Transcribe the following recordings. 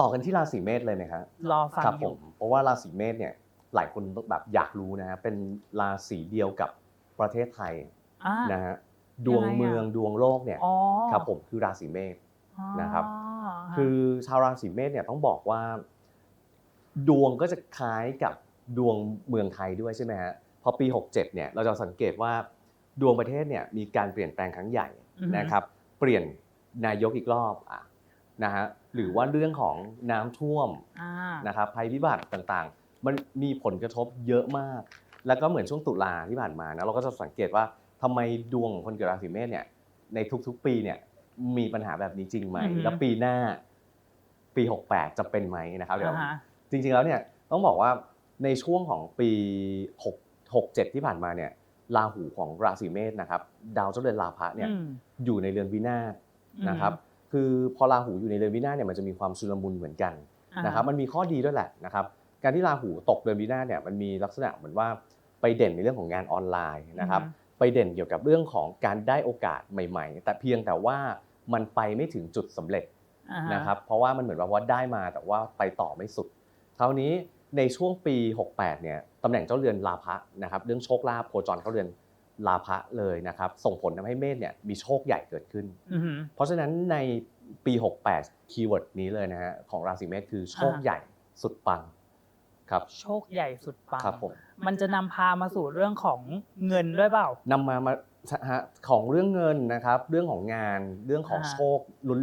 ต่อกันที่ราศีเมษเลยไหมครับรอฟังครับอผยู่มเพราะว่าราศีเมษเนี่ยหลายคนแบบอยากรู้นะฮะเป็นราศีเดียวกับประเทศไทยอ่านะฮะดวงยังไงอะเมืองดวงโลกเนี่ยอ๋อครับผมคือราศีเมษอ๋อนะครับฮะคือชาวราศีเมษเนี่ยต้องบอกว่า ดวงก็จะคล้ายกับดวงเมืองไทยด้วยใช่ไหมฮะพอปี 67เนี่ยเราจะสังเกตว่าดวงประเทศเนี่ยมีการเปลี่ยนแปลงครั้งใหญ่อือฮึนะครับ เปลี่ยนนายกอีกรอบอะ นะฮะหรือว่าเรื่องของน้ำท่วมอ่านะครับภัยพิบัติต่างๆ มันมีผลกระทบเยอะมาก แล้วก็เหมือนช่วงตุลาที่ผ่านมานะเราก็จะสังเกตว่าทำไมดวงของคนเกิดราศีเมษเนี่ยในทุกๆ ปีเนี่ยมีปัญหาแบบนี้จริงไหมอือฮึแล้วปีหน้าปี 68 จะเป็นไหมนะครับเดี๋ยวอ่าฮะจริงๆแล้วเนี่ยต้องบอกว่าในช่วงของปี 6 67 ที่ผ่านมาเนี่ยราหูของราศีเมษนะครับ ดาวเจ้าเรือนราพะเนี่ยอืมอยู่ในเรือนวินาศนะครับ คือพอราหูอยู่ในเรือนวินาศเนี่ยมันจะมีความชุลมุนเหมือนกันอ่านะครับมันมีข้อดีด้วยแหละนะครับการที่ราหูตกเดือนวินาศเนี่ยมันมีลักษณะเหมือนว่าไปเด่นในเรื่องของงานออนไลน์นะครับอือฮึไปเด่นเกี่ยวกับเรื่องของการได้โอกาสใหม่ ๆ แต่เพียงแต่ว่ามันไปไม่ถึงจุดสำเร็จอ่าฮนะครับเพราะว่ามันเหมือนว่าว่าได้มาแต่ว่าไปต่อไม่สุดคราวนี้ในช่วงปี 68เนี่ยตำแหน่งเจ้าเรือนลาภะนะครับเรื่องโชคลาภโคจรเข้าเรือน ลาภะเลยนะครับส่งผลทำให้เมษเนี่ยมีโชคใหญ่เกิดขึ้นอือฮึเพราะฉะนั้นในปี 68 คีย์เวิร์ดนี้เลยนะฮะของราศีเมษคือโชคอ่าใหญ่สุดปังครับโชคใหญ่สุดปังครับผมมันจะนำพามาสู่เรื่องของเงินด้วยเปล่านำมามาฮะของเรื่องเงินนะครับ เรื่องของงานเรื่องของอ่าโชค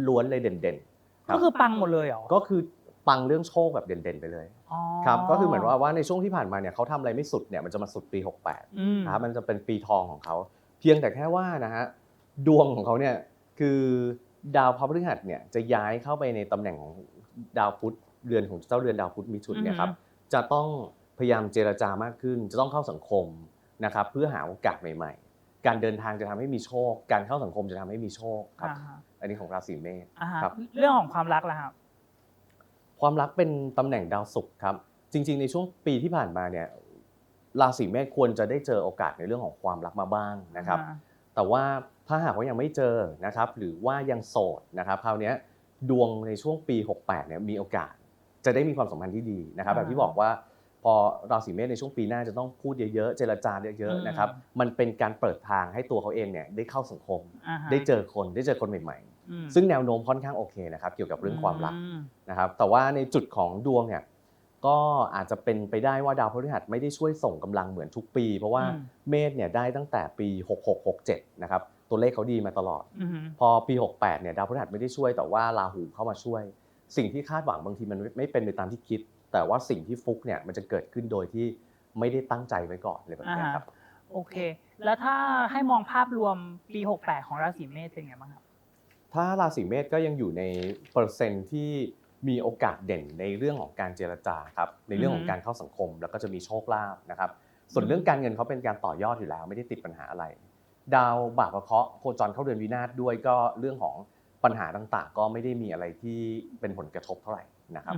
ล้วนๆเลยเด่นๆครัก็บคือปังหมดเลยเหรอก็คือ ปังเรื่องโชคแบบเด่นๆไปเลยอ๋อครับก็คือเหมือนว่าว่าในช่วงที่ผ่านมาเนี่ยเขาทำอะไรไม่สุดเนี่ยมันจะมาสุดปี 68อืมนะครับมันจะเป็นปีทองของเขาเพียงแต่แค่ว่านะฮะดวงของเขาเนี่ยคือดาวพฤหัสเนี่ยจะย้ายเข้าไปในตำแหน่งของดาวพุธเรือนของเจ้าเรือนดาวพุธมิถุนเนี่ยครับจะต้องพยายามเจรจามากขึ้น จะต้องเข้าสังคมนะครับเพื่อหาโอกาสใหม่ๆ การเดินทางจะทำให้มีโชค การเข้าสังคมจะทำให้มีโชคครับอ่าฮะอันนี้ของราศีเมษอ่าฮะครับเรื่องของความรักล่ะครับ ความรักเป็นตำแหน่งดาวศุกร์ครับ จริง ๆ ในช่วงปีที่ผ่านมาเนี่ยราศีเมษควรจะได้เจอโอกาสในเรื่องของความรักมาบ้างนะครับอ่าแต่ว่าถ้าหากว่ายังไม่เจอนะครับ หรือว่ายังโสดนะครับคราวเนี้ยดวงในช่วงปี 68เนี่ยมีโอกาสจะได้มีความสัมพันธ์ที่ดีนะครับ แบบที่บอกว่าพอราศีเมษในช่วงปีหน้าจะต้องพูดเยอะๆ เจรจาเยอะๆนะครับ มันเป็นการเปิดทางให้ตัวเขาเองเนี่ยได้เข้าสังคมอ่าฮะได้เจอคนได้เจอคนใหม่อืมๆ ซึ่งแนวโน้มค่อนข้างโอเคนะครับเกี่ยวกับเรื่องความรักมนะครับแต่ว่าในจุดของดวงเนี่ยก็อาจจะเป็นไปได้ว่าดาวพฤหัสไม่ได้ช่วยส่งกำลังเหมือนทุกปี เพราะว่าอืมเมษเนี่ยได้ตั้งแต่ปี 6667 นะครับตัวเลขเขาดีมาตลอดอืมพอปี 68 เนี่ยดาวพฤหัสไม่ได้ช่วยแต่ว่าราหูเข้ามาช่วย สิ่งที่คาดหวังบางทีมันไม่ไม่เป็นไปตามที่คิด แต่ว่าสิ่งที่ฟุกเนี่ยมันจะเกิดขึ้นโดยที่ไม่ได้ตั้งใจไว้ก่อนเลยแบบนี้ครับโอเค แล้วถ้าให้มองภาพรวมปี 68 ของราศีเมษเป็นไงบ้างครับ ถ้าราศีเมษก็ยังอยู่ในเปอร์เซ็นต์ที่มีโอกาสเด่นในเรื่องของการเจรจาครับในเรื่องของการเข้าสังคม แล้วก็จะมีโชคลาภนะครับส่วนเรื่องการเงินเขาเป็นการต่อยอดอยู่แล้ว ไม่ได้ติดปัญหาอะไร ดาวบาปเคาะโคจรเข้าเดือนวินาศด้วยก็เรื่องของปัญหาต่างๆ ก็ไม่ได้มีอะไรที่เป็นผลกระทบเท่าไหร่นะครับ